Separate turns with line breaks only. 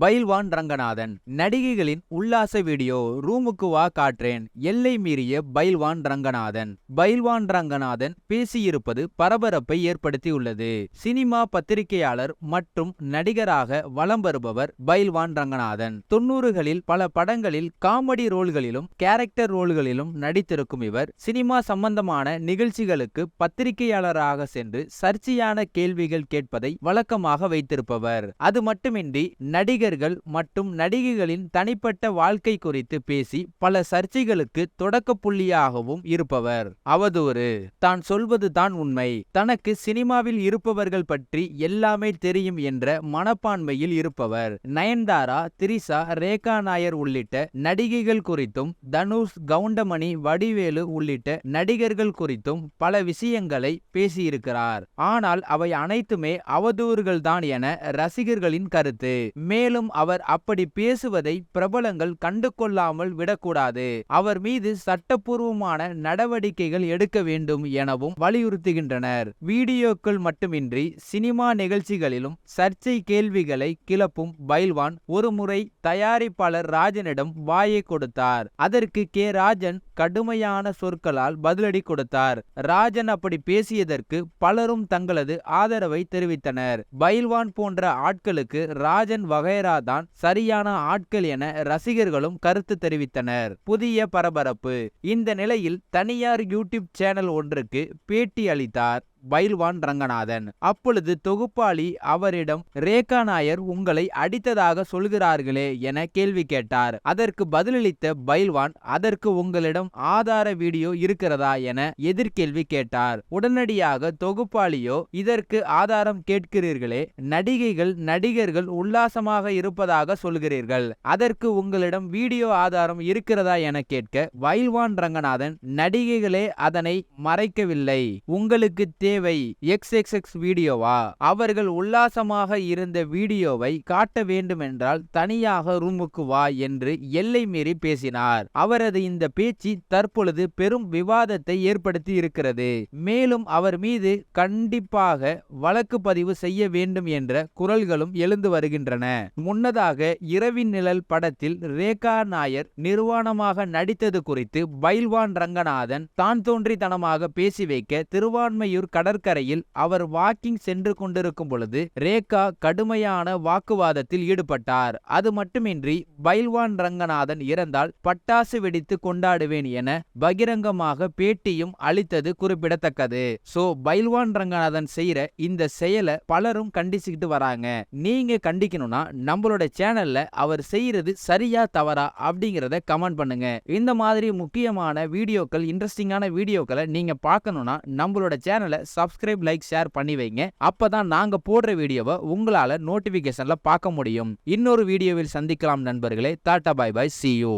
பைல்வான் ரங்கநாதன் நடிகைகளின் உல்லாச வீடியோ ரூமுக்கு வா காற்றேன் எல்லை மீறிய பைல்வான் ரங்கநாதன். பைல்வான் ரங்கநாதன் பேசியிருப்பது பரபரப்பை ஏற்படுத்தியுள்ளது. சினிமா பத்திரிகையாளர் மற்றும் நடிகராக வலம் வருபவர் பைல்வான் ரங்கநாதன். தொண்ணூறுகளில் பல படங்களில் காமெடி ரோல்களிலும் கேரக்டர் ரோல்களிலும் நடித்திருக்கும் இவர் சினிமா சம்பந்தமான நிகழ்ச்சிகளுக்கு பத்திரிகையாளராக சென்று சர்ச்சையான கேள்விகள் கேட்பதை வழக்கமாக வைத்திருப்பவர். அது மட்டுமின்றி நடிகர்கள் மற்றும் நடிகைகளின் தனிப்பட்ட வாழ்க்கை குறித்து பேசி பல சர்ச்சைகளுக்கு தொடக்க புள்ளியாகவும் இருப்பவர். அவதூறு. தான் சொல்வது தான் உண்மை. தனக்கு சினிமாவில் இருப்பவர்கள் பற்றி எல்லாமே தெரியும் என்ற மனப்பான்மையில் இருப்பவர். நயன்தாரா திரிசா ரேகா நாயர் உள்ளிட்ட நடிகைகள் குறித்தும் தனுஷ் கவுண்டமணி வடிவேலு உள்ளிட்ட நடிகர்கள் குறித்தும் பல விஷயங்களை பேசியிருக்கிறார். ஆனால் அவை அனைத்துமே அவதூறுகள் தான் என ரசிகர்களின் கருத்து. மேலும் அவர் அப்படி பேசுவதை பிரபலங்கள் கண்டு கொள்ளாமல் விடக்கூடாது. அவர் மீது சட்டப்பூர்வமான நடவடிக்கைகள் எடுக்க வேண்டும் எனவும் வலியுறுத்துகின்றனர். வீடியோக்கள் மட்டுமின்றி சினிமா நிகழ்ச்சிகளிலும் சர்ச்சை கேள்விகளை கிளப்பும் பைல்வான் ஒருமுறை தயாரிப்பாளர் ராஜனிடம் வாயை கொடுத்தார். அதற்கு கே. ராஜன் கடுமையான சொற்களால் பதிலடி கொடுத்தார். ராஜன் அப்படி பேசியதற்கு பலரும் தங்களது ஆதரவை தெரிவித்தனர். பைல்வான் போன்ற ஆட்களுக்கு ராஜன் தான் சரியான ஆட்கள் என ரசிகர்களும் கருத்து தெரிவித்தனர். புதிய பரபரப்பு. இந்த நிலையில் தனியார் யூடியூப் சேனல் ஒன்றுக்கு பேட்டி அளித்தார். பைல்வான் ரங்கநாதன். அப்பொழுது தொகுப்பாளி அவரிடம் ரேகா நாயர் உங்களை அடித்ததாக சொல்கிறார்களே என கேள்வி கேட்டார். அதற்கு பதிலளித்த பைல்வான் அதற்கு உங்களிடம் ஆதார வீடியோ இருக்கிறதா என எதிர்கேள்வி கேட்டார். உடனடியாக தொகுப்பாளியோ இதற்கு ஆதாரம் கேட்கிறீர்களே நடிகைகள் நடிகர்கள் உல்லாசமாக இருப்பதாக சொல்கிறீர்கள். அதற்கு உங்களிடம் வீடியோ ஆதாரம் இருக்கிறதா என கேட்க பைல்வான் ரங்கநாதன் நடிகைகளே அதனை மறைக்கவில்லை. உங்களுக்கு தேவை எக்ஸ் எக்ஸ் எக்ஸ் வீடியோவா? அவர்கள் உல்லாசமாக இருந்த வீடியோவை காட்ட வேண்டுமென்றால் தனியாக ரூமுக்கு வா என்று எல்லை மீறி பேசினார். அவரது இந்த பேச்சு தற்பொழுது பெரும் விவாதத்தை ஏற்படுத்தி இருக்கிறது. மேலும் அவர் மீது கண்டிப்பாக வழக்கு பதிவு செய்ய வேண்டும் என்ற குரல்களும் எழுந்து வருகின்றன. முன்னதாக இரவின் நிழல் படத்தில் ரேகா நாயர் நிர்வாணமாக நடித்தது குறித்து பைல்வான் ரங்கநாதன் தான் தோன்றித்தனமாக பேசி வைக்க திருவான்மையூர் கடற்கரையில் அவர் வாக்கிங் சென்று கொண்டிருக்கும் பொழுது ரேகா கடுமையான வாக்குவாதத்தில் ஈடுபட்டார். அது மட்டுமின்றி பைல்வான் ரங்கநாதன் இறந்தால் பட்டாசு வெடித்து கொண்டாடுவேன் என பகிரங்கமாக பேட்டியும் அளித்தது குறிப்பிடத்தக்கது. சோ பைல்வான் ரங்கநாதன் செய்யற இந்த செயலை பலரும் கண்டிச்சுக்கிட்டு வராங்க. நீங்க கண்டிக்கணும்னா நம்மளோட சேனல்ல அவர் செய்யறது சரியா தவறா அப்படிங்கறத கமெண்ட் பண்ணுங்க. இந்த மாதிரி முக்கியமான வீடியோக்கள் இன்ட்ரெஸ்டிங்கான வீடியோக்களை நீங்க பார்க்கணும்னா நம்மளோட சேனலை சப்ஸ்கிரைப் லைக் ஷேர் பண்ணி வைங்க. அப்பதான் நாங்க போடுற வீடியோவை உங்களால நோட்டிபிகேஷன்ல பார்க்க முடியும். இன்னொரு வீடியோவில் சந்திக்கலாம் நண்பர்களே. Tata bye bye see you